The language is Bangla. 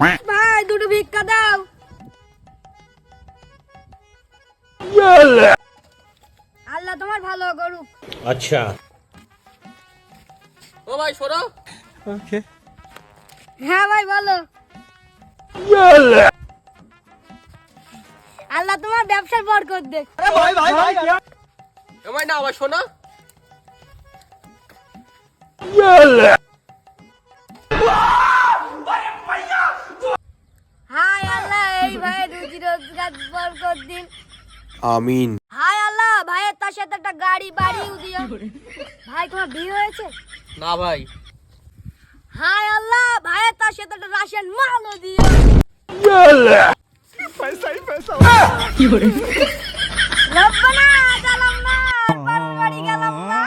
ভাই দুটো ভিক্ষা দাও। আল্লাহ তোমার ভালো করুক। আচ্ছা। ও ভাই সরো। হ্যাঁ ভাই বলো। আল্লাহ তোমার ব্যবসার পর দেখ। আরে ভাই না আবার শোনো। রোজগার বরকত দিন। আমিন। হাই আল্লাহ ভাইয়ের তার সাথে একটা গাড়ি বাড়িও দিও। ভাই তোমার বিয়ে হয়েছে? না ভাই। হাই আল্লাহ ভাইয়ের তার সাথে একটা রাশিয়ান মালও দিও। রব্বানা জালাম না বাবার বাড়ি গেলাম না।